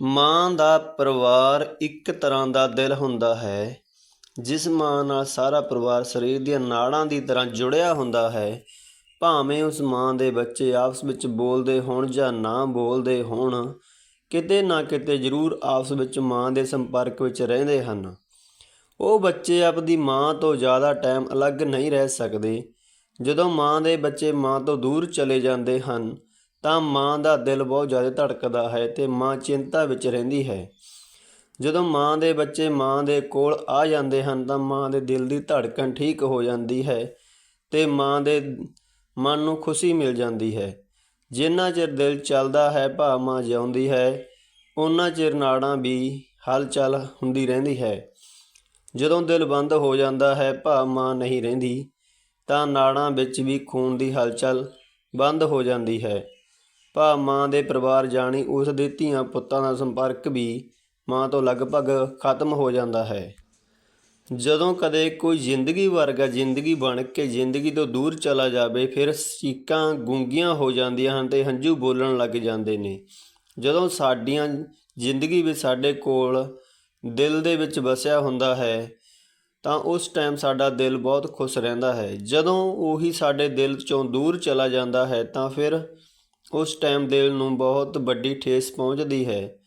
ਮਾਂ ਦਾ ਪਰਿਵਾਰ ਇੱਕ ਤਰ੍ਹਾਂ ਦਾ ਦਿਲ ਹੁੰਦਾ ਹੈ, ਜਿਸ ਮਾਂ ਨਾਲ ਸਾਰਾ ਪਰਿਵਾਰ ਸਰੀਰ ਦੀਆਂ ਨਾੜਾਂ ਦੀ ਤਰ੍ਹਾਂ ਜੁੜਿਆ ਹੁੰਦਾ ਹੈ। ਭਾਵੇਂ ਉਸ ਮਾਂ ਦੇ ਬੱਚੇ ਆਪਸ ਵਿੱਚ ਬੋਲਦੇ ਹੋਣ ਜਾਂ ਨਾ ਬੋਲਦੇ ਹੋਣ, ਕਿਤੇ ਨਾ ਕਿਤੇ ਜ਼ਰੂਰ ਆਪਸ ਵਿੱਚ ਮਾਂ ਦੇ ਸੰਪਰਕ ਵਿੱਚ ਰਹਿੰਦੇ ਹਨ। ਉਹ ਬੱਚੇ ਆਪਦੀ ਮਾਂ ਤੋਂ ਜ਼ਿਆਦਾ ਟਾਈਮ ਅਲੱਗ ਨਹੀਂ ਰਹਿ ਸਕਦੇ। ਜਦੋਂ ਮਾਂ ਦੇ ਬੱਚੇ ਮਾਂ ਤੋਂ ਦੂਰ ਚਲੇ ਜਾਂਦੇ ਹਨ ਤਾਂ ਮਾਂ ਦਾ ਦਿਲ ਬਹੁਤ ਜ਼ਿਆਦਾ ਧੜਕਦਾ ਹੈ ਤੇ ਮਾਂ ਚਿੰਤਾ ਵਿੱਚ ਰਹਿੰਦੀ ਹੈ। ਜਦੋਂ ਮਾਂ ਦੇ ਬੱਚੇ ਮਾਂ ਦੇ ਕੋਲ ਆ ਜਾਂਦੇ ਹਨ ਤਾਂ ਮਾਂ ਦੇ ਦਿਲ ਦੀ ਧੜਕਣ ਠੀਕ ਹੋ ਜਾਂਦੀ ਹੈ ਤੇ ਮਾਂ ਦੇ ਮਨ ਨੂੰ ਖੁਸ਼ੀ ਮਿਲ ਜਾਂਦੀ ਹੈ। ਜਿੰਨਾ ਚਿਰ ਦਿਲ ਚੱਲਦਾ ਹੈ ਭਾ ਮਾਂ ਜਿਉਂਦੀ ਹੈ ਉਹਨਾਂ ਚਿਰ ਨਾੜਾਂ ਵੀ ਹਲਚਲ ਹੁੰਦੀ ਰਹਿੰਦੀ ਹੈ। ਜਦੋਂ ਦਿਲ ਬੰਦ ਹੋ ਜਾਂਦਾ ਹੈ ਭਾ ਮਾਂ ਨਹੀਂ ਰਹਿੰਦੀ ਤਾਂ ਨਾੜਾਂ ਵਿੱਚ ਵੀ ਖੂਨ ਦੀ ਹਲਚਲ ਬੰਦ ਹੋ ਜਾਂਦੀ ਹੈ। ਭਾ ਮਾਂ ਦੇ ਪਰਿਵਾਰ ਜਾਣੀ ਉਸ ਦੇ ਧੀਆਂ ਪੁੱਤਾਂ ਦਾ ਸੰਪਰਕ ਵੀ ਮਾਂ ਤੋਂ ਲਗਭਗ ਖਤਮ ਹੋ ਜਾਂਦਾ ਹੈ। ਜਦੋਂ ਕਦੇ ਕੋਈ ਜ਼ਿੰਦਗੀ ਵਰਗਾ ਜ਼ਿੰਦਗੀ ਬਣ ਕੇ ਜ਼ਿੰਦਗੀ ਤੋਂ ਦੂਰ ਚਲਾ ਜਾਵੇ, ਫਿਰ ਚੀਕਾਂ ਗੂੰਗੀਆਂ ਹੋ ਜਾਂਦੀਆਂ ਹਨ ਤੇ ਹੰਝੂ ਬੋਲਣ ਲੱਗ ਜਾਂਦੇ ਨੇ। ਜਦੋਂ ਸਾਡੀਆਂ ਜ਼ਿੰਦਗੀ ਵਿੱਚ ਸਾਡੇ ਕੋਲ ਦਿਲ ਦੇ ਵਿੱਚ ਵਸਿਆ ਹੁੰਦਾ ਹੈ, ਤਾਂ ਉਸ ਟਾਈਮ ਸਾਡਾ ਦਿਲ ਬਹੁਤ ਖੁਸ਼ ਰਹਿੰਦਾ ਹੈ। ਜਦੋਂ ਉਹੀ ਸਾਡੇ ਦਿਲ ਚੋਂ ਦੂਰ ਚਲਾ ਜਾਂਦਾ ਹੈ, ਤਾਂ ਫਿਰ ਉਸ ਟਾਈਮ ਦਿਲ ਨੂੰ ਬਹੁਤ ਵੱਡੀ ਠੇਸ ਪਹੁੰਚਦੀ ਹੈ।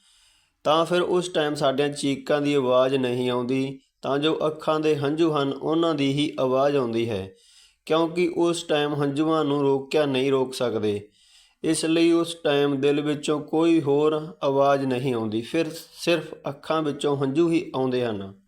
ਤਾਂ ਫਿਰ ਉਸ ਟਾਈਮ ਸਾਡੀਆਂ ਚੀਕਾਂ ਦੀ ਆਵਾਜ਼ ਨਹੀਂ ਆਉਂਦੀ, ਤਾਂ ਜੋ ਅੱਖਾਂ ਦੇ ਹੰਝੂ ਹਨ, ਉਹਨਾਂ ਦੀ ਹੀ ਆਵਾਜ਼ ਆਉਂਦੀ ਹੈ। ਕਿਉਂਕਿ ਉਸ ਟਾਈਮ ਹੰਝੂਆਂ ਨੂੰ ਰੋਕਿਆ ਨਹੀਂ ਰੋਕ ਸਕਦੇ। ਇਸ ਲਈ ਉਸ ਟਾਈਮ ਦਿਲ ਵਿੱਚੋਂ ਕੋਈ ਹੋਰ ਆਵਾਜ਼ ਨਹੀਂ ਆਉਂਦੀ, ਫਿਰ ਸਿਰਫ ਅੱਖਾਂ ਵਿੱਚੋਂ ਹੰਝੂ ਹੀ ਆਉਂਦੇ ਹਨ।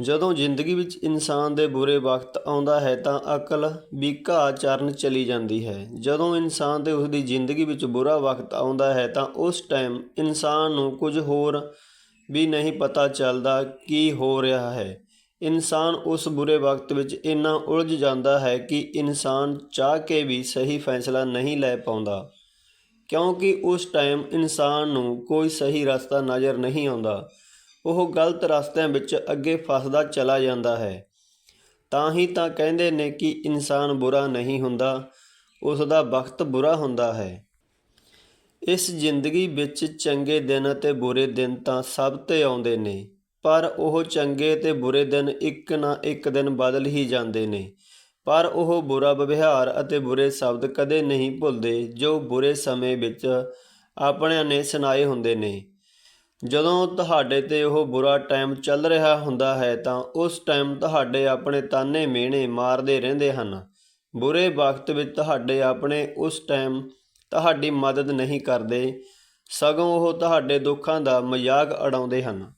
ਜਦੋਂ ਜ਼ਿੰਦਗੀ ਵਿੱਚ ਇਨਸਾਨ ਦੇ ਬੁਰੇ ਵਕਤ ਆਉਂਦਾ ਹੈ ਤਾਂ ਅਕਲ ਵੀ ਘਾਹ ਚਰਨ ਚਲੀ ਜਾਂਦੀ ਹੈ। ਜਦੋਂ ਇਨਸਾਨ ਤੇ ਉਸ ਦੀ ਜ਼ਿੰਦਗੀ ਵਿੱਚ ਬੁਰਾ ਵਕਤ ਆਉਂਦਾ ਹੈ ਤਾਂ ਉਸ ਟਾਈਮ ਇਨਸਾਨ ਨੂੰ ਕੁਝ ਹੋਰ ਵੀ ਨਹੀਂ ਪਤਾ ਚੱਲਦਾ ਕੀ ਹੋ ਰਿਹਾ ਹੈ। ਇਨਸਾਨ ਉਸ ਬੁਰੇ ਵਕਤ ਵਿੱਚ ਇੰਨਾ ਉਲਝ ਜਾਂਦਾ ਹੈ ਕਿ ਇਨਸਾਨ ਚਾਹ ਕੇ ਵੀ ਸਹੀ ਫੈਸਲਾ ਨਹੀਂ ਲੈ ਪਾਉਂਦਾ। ਕਿਉਂਕਿ ਉਸ ਟਾਈਮ ਇਨਸਾਨ ਨੂੰ ਕੋਈ ਸਹੀ ਰਸਤਾ ਨਜ਼ਰ ਨਹੀਂ ਆਉਂਦਾ। ਉਹ ਗਲਤ ਰਸਤਿਆਂ ਵਿੱਚ ਅੱਗੇ ਫਸਦਾ ਚਲਾ ਜਾਂਦਾ ਹੈ। ਤਾਂ ਹੀ ਤਾਂ ਕਹਿੰਦੇ ਨੇ ਕਿ ਇਨਸਾਨ ਬੁਰਾ ਨਹੀਂ ਹੁੰਦਾ ਉਸ ਦਾ ਵਕਤ ਬੁਰਾ ਹੁੰਦਾ ਹੈ। ਇਸ ਜ਼ਿੰਦਗੀ ਵਿੱਚ ਚੰਗੇ ਦਿਨ ਅਤੇ ਬੁਰੇ ਦਿਨ ਤਾਂ ਸਭ ਤੇ ਆਉਂਦੇ ਨੇ, ਪਰ ਉਹ ਚੰਗੇ ਤੇ ਬੁਰੇ ਦਿਨ ਇੱਕ ਨਾ ਇੱਕ ਦਿਨ ਬਦਲ ਹੀ ਜਾਂਦੇ ਨੇ। ਪਰ ਉਹ ਬੁਰਾ ਵਿਵਹਾਰ ਅਤੇ ਬੁਰੇ ਸ਼ਬਦ ਕਦੇ ਨਹੀਂ ਭੁੱਲਦੇ ਜੋ ਬੁਰੇ ਸਮੇਂ ਵਿੱਚ ਆਪਣਿਆਂ ਨੇ ਸੁਣਾਏ ਹੁੰਦੇ ਨੇ। ਜਦੋਂ ਤੁਹਾਡੇ ਤੇ ਉਹ ਬੁਰਾ ਟਾਈਮ ਚੱਲ ਰਿਹਾ ਹੁੰਦਾ ਹੈ ਤਾਂ ਉਸ ਟਾਈਮ ਤੁਹਾਡੇ ਆਪਣੇ ਤਾਨੇ ਮਿਹਣੇ ਮਾਰਦੇ ਰਹਿੰਦੇ ਹਨ। ਬੁਰੇ ਵਕਤ ਵਿੱਚ ਤੁਹਾਡੇ ਆਪਣੇ ਉਸ ਟਾਈਮ ਤੁਹਾਡੀ ਮਦਦ ਨਹੀਂ ਕਰਦੇ। ਸਗੋਂ ਉਹ ਤੁਹਾਡੇ ਦੁੱਖਾਂ ਦਾ ਮਜ਼ਾਕ ਉਡਾਉਂਦੇ ਹਨ।